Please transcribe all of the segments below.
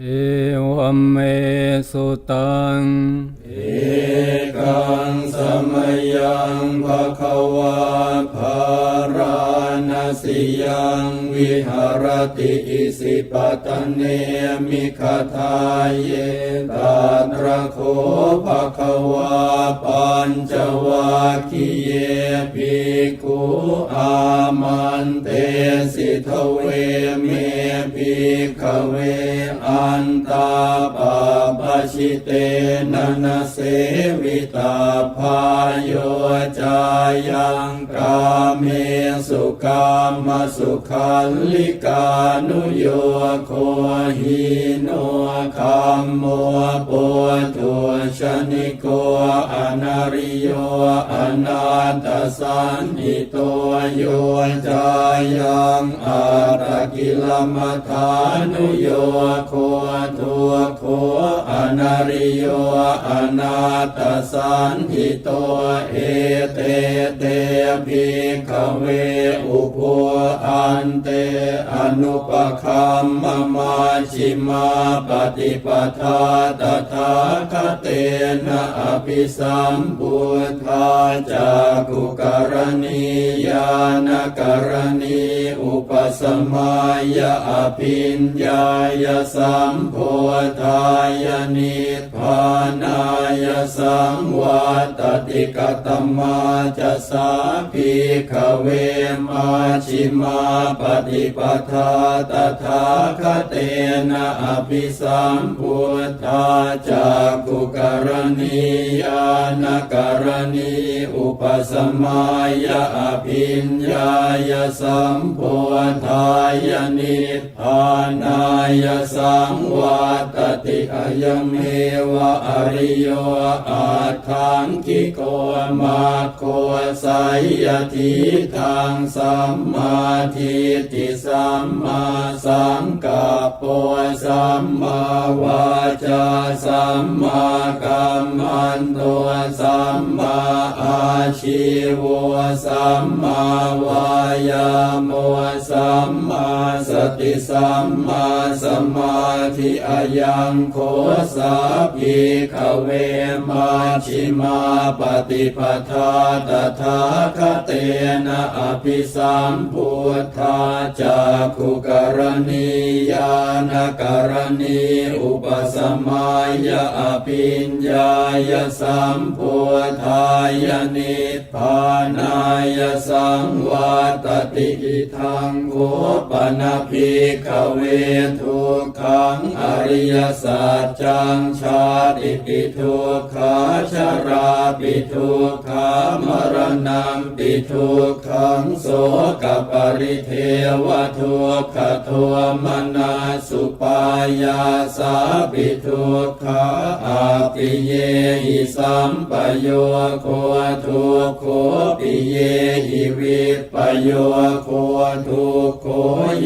เอวัมเมสุตัง เอกังสมยังภะคะวาภาราณสิยัง วิหารติอิสิปตเนมิคทาเยตาตระโคภะควาปัญจวัคคีเยภิกขุอามันเตสิทเวเมภิกขเวอันตาปาปชิเตนะนะเสวิตาพายโยจายังกาเมสุกามสุขันลิกานุโยโคหิโนคัมโมปุถุชนิโกอนาริโยอนาตสันหิโตโยจายังอาตกิลมัฐานุโยโคทุโคอนาริโยอนาตสันหิโตเอเตเตภิกขเวอุปอันเตอนุปคัมมมาชิมาปฏิปทาตถาคเตนะอภิสัมพุทธาจากุกรณียานกรณีอุปสมัยอภิญญายสัมโพธายนิพานายสังวัตติกตมาจะสาภิกเวมาชิมาปฏิปทาตถาคเตนะอภิสัมพุทธาจากุกรณียานกรณีอุปสมัยอภิญญายสัมโพธายนิพพานายสังวัตติอยเมวะอริโยอาทังคิโกมาโคสายทิทางสัมมาทิฏฐิสัมมาสังกัปปสัมมาวาจาสัมมากัมมันโตสัมมาอาชีวสัมมาวายาโมสัมมาสติสัมมาสมาธิอายังโคสาภิกเวมาชิมาปฏิปทาตถาคเตนะอภิสัมพุทธาจากขุกรณียานกรณีอุปสมัยอภิญญายสัมพุทธายนิพพานายสังวัตติอิทังโคปนาภิกขเวทุกขังอริยสัจจังชาติปิทุกขาชราปิทุกขามรณะปิทุกขังโสกปริเทวทุกขโทมนาสุปายาสาปิทุกขาอาปิเยหิสัมปโยโคทุกโคปิเยหิวิปโยโคทุกโค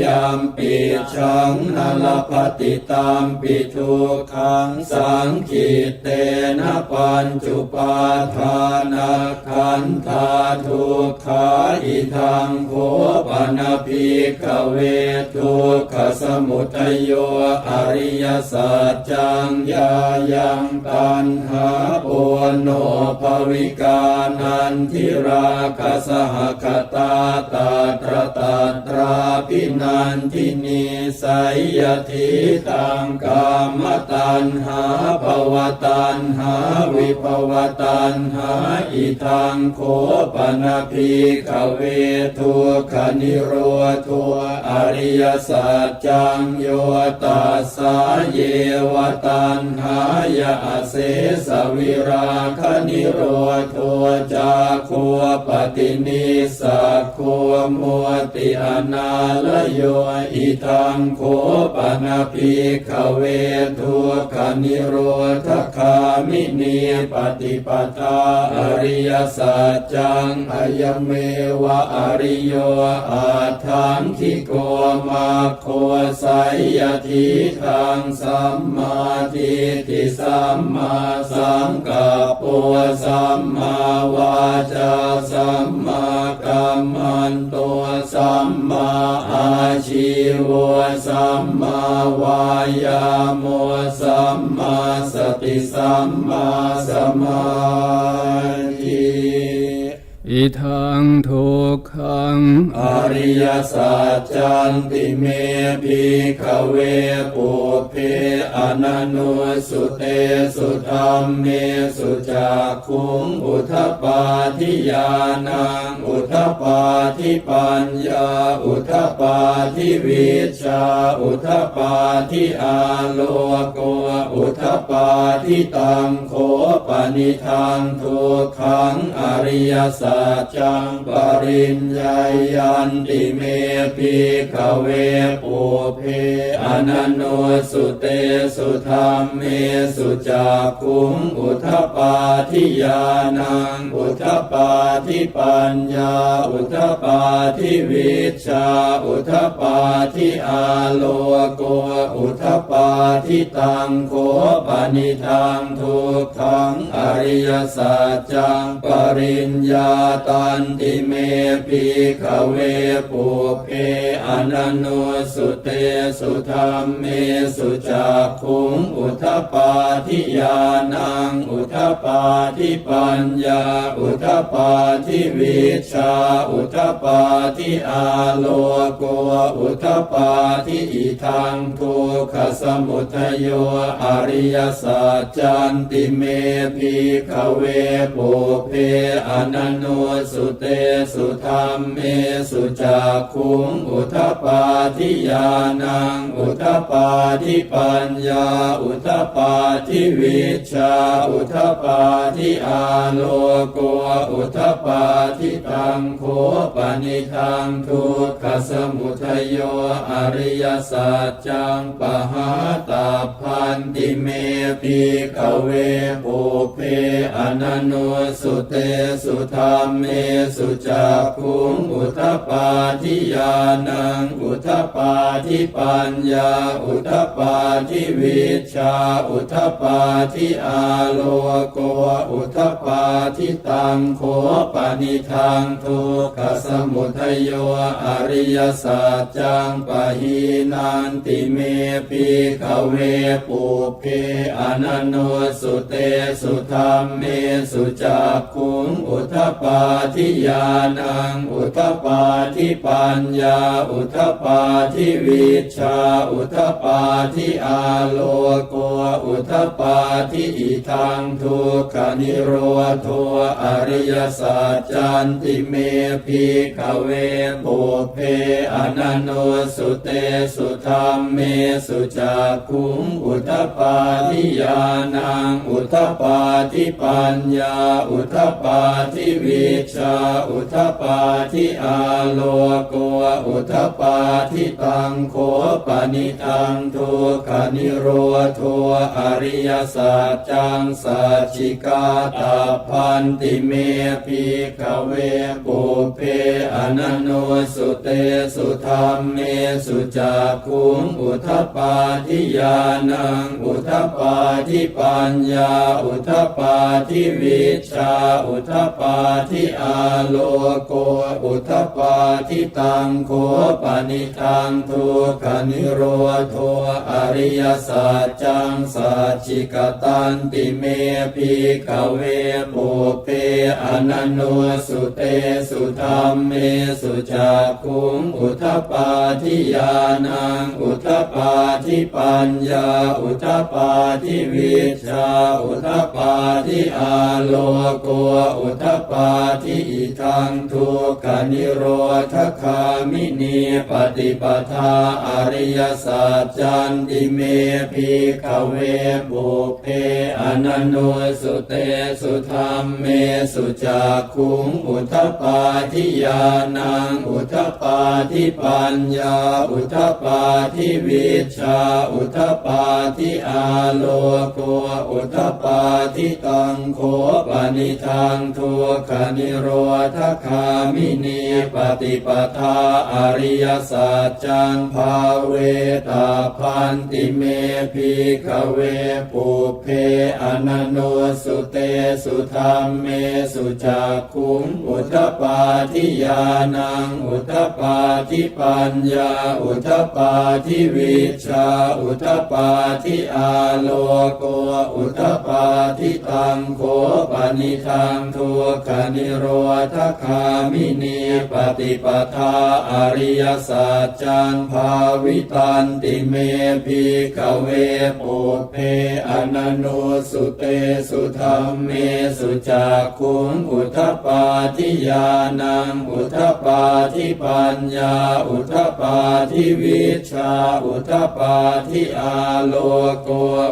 ยามปิชังนลปฏิตามปิทุกขังสังขิเตนะปัญจุปาทานาขันธาทุกขาอิทังโคปนาภิกขเวทุกขสมุทัยโยอริยสัจจังยายังตันหาปุโนภวิกานันทิราคสหคตาตาตรตาตราปินันทินีไสยทิตังกามตันหาภวตันหาวิภวตันหาอิทังโคปนภิกเวทุกขนิโรธวอริยสัจจังโยตัสสาเยวตันหายาเสสวิราคนิโรธัวจาคัวปฏินิสักคัวมัวติอนาลโยอิทังโคปนาภิกเวทุกขนิโรธคามินีปฏิปทาอริยสัจจังอายเมวะอริโยอาทังคิโกมาโคสัยยทิทางสัมมาทิฏฐิสัมมาสังกัปปะสัมมาวาจาสัมมากัมมันโตสัมมาอาชีวสัมมาวายาโมสัมมาสติสัมมาสมาธิ อิทังทุกขัง อริยสัจจันติเมภิกขเวปุเพอนันโนสุเตสุธรรมเมสุจักขุงอุทปาทิยานังอุทปาทิปัญญา อุทปาทิวิชา อุทปาทิอาโลโกอุทปาทิตังโคปนิทังทุกขังอริยสัจจังปริญญายันติเมปิขเวปุเพอนันโนสุเตสุธรรมเมสุจักุงอุทปาทิยานังอุทปาทิปัญญา อุทปาทิวิชา อุทปาทิอาโลโกอุทปาทิตังโคปนิทังทุกขังอริยสัจจังปริญญาตันติเมปิขเวปุเพอนันโนสุเตสุธรรมเมสุจักขุงอุทปาทิยานังอุทปาทิปัญญาอุทปาทิวิชาอุทปาทิอาโลโกอุทปาทิอิทังทุกขสมุทโยอริยสัจจันติเมภิขเวปุเพอนันโนสุเตสุธรรมเมสุจักขุงอุทปาทิยานังอุทปาทิปัญญา อุทปาทิวิชา อุทปาทิอาโลโกอุทปาทิตังโคปนิทังทุกขสมุทโยอริยสัจจังปหาตาพันติเมปิขเวปุเพอนันโนสุเตสุธรรมเมสุจักขุงอุทปาทิยานังอุทปาทิปัญญา อุทปาทิวิชา อุทปาทิอาโลโกอุทปาทิตังโคปนิทังทุกขสมุทัยโยอริยสัจจังปะหีนันติเมปิขเวปุเพอนันโนสุเตสุธรรมเมสุจักขุงอุทปาทิยานัง อุทปาทิปัญญา อุทปาทิวิชา อุทปาทิอาโลโก อุทปาทิอิทังทุกขนิโรธโทอริยสัจจันติเมภิกเวปุเพอนันโนสุเตสุธรรมเมสุจักุงอุทปาทิยานัง อุทปาทิปัญญา อุทปาทิวิชาอุทปาทิอาโลโกอุทปาทิตังโคปนิทังทุกนิโรธโทอริยสัจจังสัจจิกาตาพันติเมภิกเวปุเพอนันโนสุเตสุธรรมเมสุจักขุงอุทปาทิยานังอุทปาทิปัญญา อุทปาทิวิชาอุทปาทิอาโลโกอุทปาทิตังโคปนิทังทุกนิโรธโทอริยสัจจังสัจจิกตันติเมภิกเวปุเพอนันโนสุเตสุธรรมเมสุจักขุงอุทปาทิยานังอุทปาทิปัญญาอุทปาทิวิชาอุทปาทิอาโลโกอุทปาทิอิทังทุกขนิโรธคามินีปฏิปทาอริยสัจจันติเมภิกขเวปุเพอนันโนสุเตสุธรรมเมสุจักขุงอุทปาทิยานังอุทปาทิปัญญาอุทปาทิวิชาอุทปาทิอาโลโกอุทปาทิตังโคปนิทังทุกขนิโรธคามินีปฏิปทาอริยสัจจังภาเวตาพันติเมพิขเวปุเพอนันโนสุเตสุธรรมเมสุจักขุงอุทปาทิยานังอุทปาทิปัญญาอุทปาทิวิชาอุทปาทิอาโลโกอุทปาทิตังโคปนิทังทุกขนิโรธคามินีปฏิปทาอริยสัจจังภาวิตันติเมพิกเวปุเพอนันโนสุเตสุธรรมเมสุจักขุงอุทปาทิยานังอุทปาทิปัญญาอุทปาทิวิชาอุทปาทิอาโลโก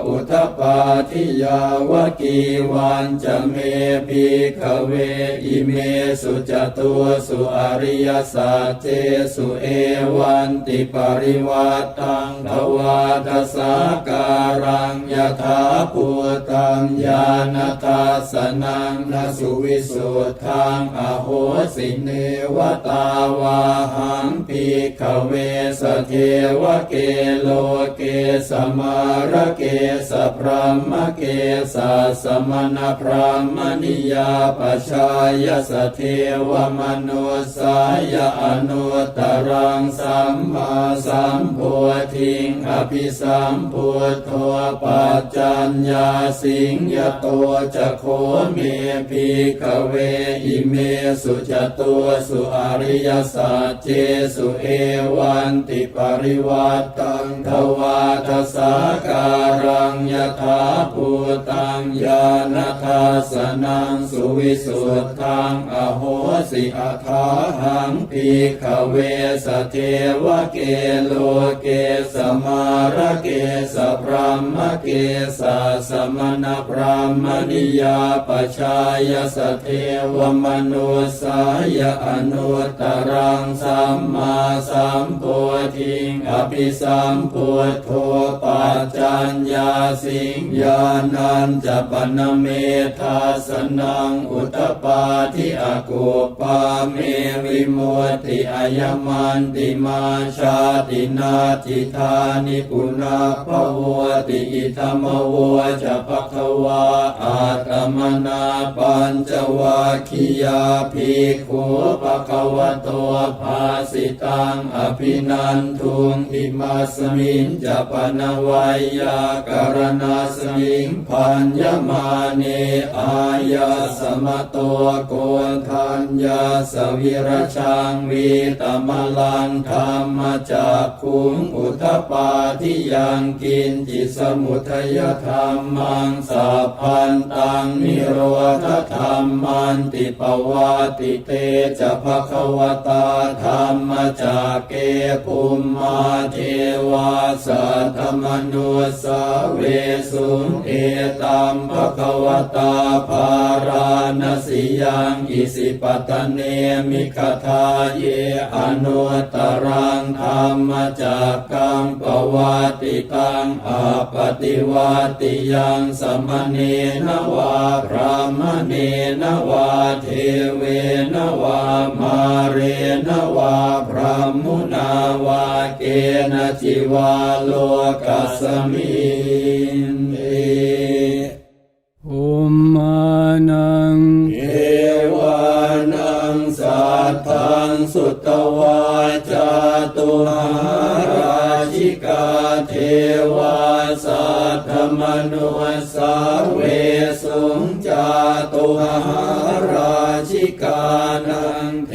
อุทปาทิยาวกีวันจะเมพิกเวอิเมสุจตุสุอริยสัจเจสุเอวันติปริวัตตังทวาทสาการังยถาภูตังญาณทัสนังนสุวิสุทธังอโหสิเนวตาวาหังพิกเวสเทวเกโลเกสมารเกสพรหมเกสสมณพรหมนิยาปชายสเทวมนุสายอนุตรังสัมมาสัมโพธิงอภิสัมพุทโธปัจจัญญาสิงยโตจะโคเมพิกเวอิเมสุจตัวสุอริยสัจเจสุเอวันติปริวัตตังทวาทสาการังยถาภูตังญาณทัสสนังสุวิสุทธังอโหสิอาทาหังพิกเวสเทวเกโลเกสมาระเกสพรหมเกสสมณพรหมนิยาปชายสเทวมนุสายอนุตตรังสัมมาสัมโพธิงอภิสัมพุทโธปัจจัญญาสิงญานันจะปนเมธาสนังอุตตปาทิอากุปาเมวิมุตติอายมันติมาชาตินาทิธานิปุนาภวติอิธรรมวจะภควาอาตมนาปัญจวัคคียาภิกขุปะคะวโตภาสิตังอภินันทุงอิมาสมิงจะปนวัยยาการณาสมิงพันยมาเนอายาสมะโตโกนทัญญาสวิรชังวีตมลังธรรมจากคุงอุทปาทิยังกินจิตสมุทยธรรมังสัพพันตังนิโรธธรรมันติปวาติเตจะภควตาธรรมจากเกปุมมาเทวาสัทธมนุสเวสุเอตัมภควตาภาราณสิยังอิสิปตเนมิคทาเยอนุตรังธรรมจากกังปวัติตังอาปฏิวัติยังสมเนนวาพระมเนนวาเทเวนวามาเรนวาพระมุนาวาเกณจิวาโลกัสมิ วาจาตุหาราชิกาเทวาสัทธมนุสาเวสุงจาตุหาราชิกานังเท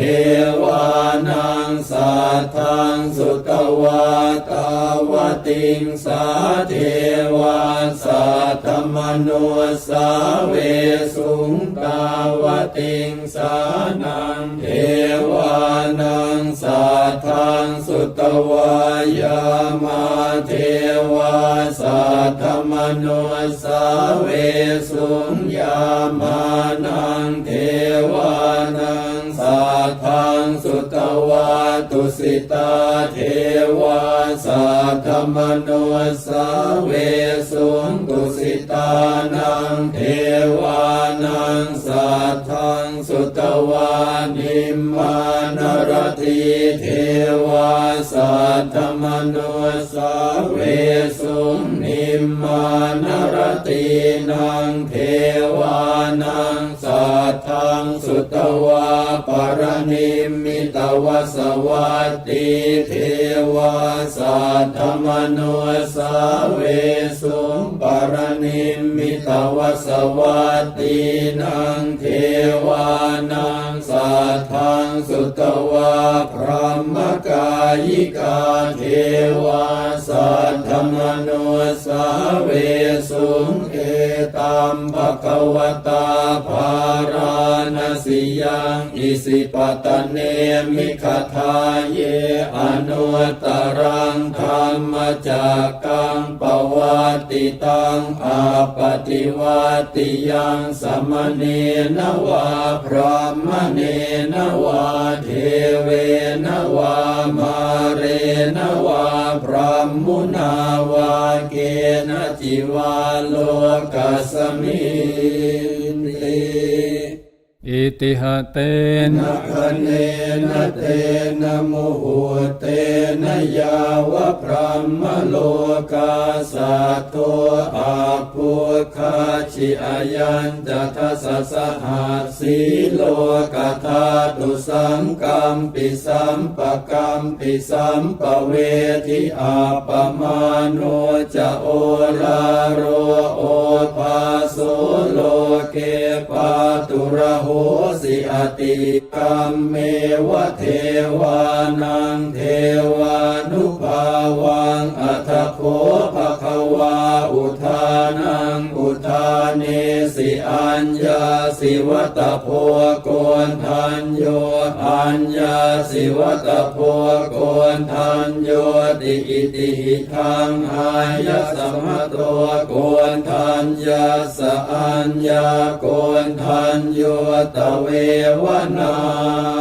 วานังสัทธังสุตวาตาวติงสาเทวาสัทธมนุสาเวสุงตาวติงสานังเทวานัง สัทังสุตวายามาเทวาสัทธมนุสาเวสุงยามานังเทวานังสัทังสุตวาตุสิตาเทวาสัทธมโนสาเวสุงตุสิตานังเทวานังสัทังสุตวานิมมา เทวาสัทธมโนสาเวสุนิมมานรตินังเทวานังสัทังสุตวาปรนิมมิตวสวัตติเทวาสัทธมโนสาเวสุปรนิมมิตวสวัตตินังเทวานัง ทังสุตวาพระมกายิกาเทวาสัทธมโนสาเวสุง ตัมภะคะวตาภาราณสิยังอิสิปตเนมิขทาเยอนุตตรังธรรมจักกังปวัติตังอาปฏิวัติยังสมเนนวาพรหมเนนวาเทเวนวามาเรนวาพรหมุนาวาเกณจิวาโลกัสมินติ อิติหะเตนะคะเนนะเตนะโมโหเตนะยาวะพรหมโลกาสัตโตอาภูคาชิอายันจะทัสสะหัสสีโลกาธาตุสังกัมปิสัมปะกัมปิสัมปเวทิอาปมาโนจะโอลาโรโอภาโสโล ปาตุระโหสิอติกัมเมวะเทวานังเทวานุภาวังอัตโคภะ สิอัญญาสิวัตโพโกนทันโยอัญญาสิวัตโพโกนทันโยติอิติหิทังหายะสัมมโตโกนทันยาสอัญญาโกนทันโยตะเววนา